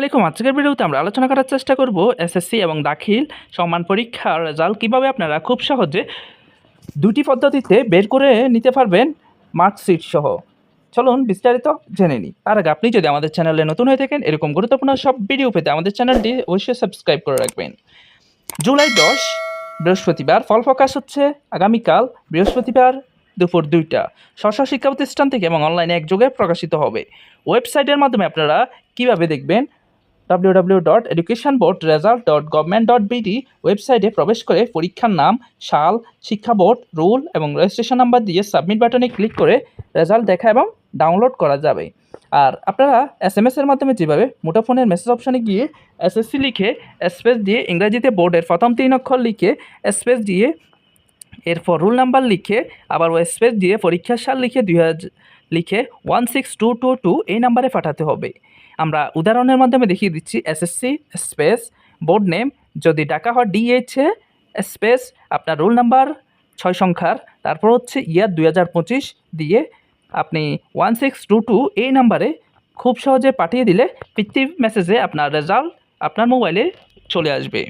আসসালামাইকুম আজকের ভিডিওতে আমরা আলোচনা করার চেষ্টা করব এসএসসি এবং দাখিল সমান পরীক্ষার রেজাল্ট কীভাবে আপনারা খুব সহজে দুটি পদ্ধতিতে বের করে নিতে পারবেন মার্কশিট সহ। চলুন বিস্তারিত জেনে নিই। তার আগে আপনি যদি আমাদের চ্যানেলে নতুন হয়ে থাকেন, এরকম গুরুত্বপূর্ণ সব ভিডিও পেতে আমাদের চ্যানেলটি অবশ্যই সাবস্ক্রাইব করে রাখবেন। জুলাই দশ, বৃহস্পতিবার, ফল প্রকাশ হচ্ছে আগামীকাল, বৃহস্পতিবার দুপুর দুইটা। স্ব শিক্ষা প্রতিষ্ঠান থেকে এবং অনলাইনে একযোগে প্রকাশিত হবে। ওয়েবসাইটের মাধ্যমে আপনারা কীভাবে দেখবেন W W dot education board result dot dot ওয়েবসাইটে প্রবেশ করে পরীক্ষার নাম, সাল, শিক্ষা বোর্ড, রুল এবং রেজিস্ট্রেশন নাম্বার দিয়ে সাবমিট বাটনে ক্লিক করে রেজাল্ট দেখা এবং ডাউনলোড করা যাবে। আর আপনারা এস এম এসের মাধ্যমে যেভাবে মুঠোফোনের মেসেজ অপশানে গিয়ে এসএসসি লিখে স্পেস দিয়ে ইংরাজিতে বোর্ডের প্রথম তিন অক্ষর লিখে স্পেস দিয়ে এরপর রুল নাম্বার লিখে আবার ও স্পেস দিয়ে পরীক্ষার সাল লিখে দুই হাজার লিখে one six two two two এই নাম্বারে পাঠাতে হবে। আমরা উদাহরণের মাধ্যমে দেখিয়ে দিচ্ছি এসএসসি স্পেস বোর্ড নেম। যদি ডাকা হয় ডিএইচএ স্পেস আপনার রোল নাম্বার ছয় সংখ্যার। তারপর হচ্ছে ইয়ার দুই হাজার পঁচিশ দিয়ে আপনি ওয়ান সিক্স টু টু এই নাম্বারে খুব সহজে পাঠিয়ে দিলে ফিফটি মেসেজে আপনার রেজাল্ট আপনার মোবাইলে চলে আসবে।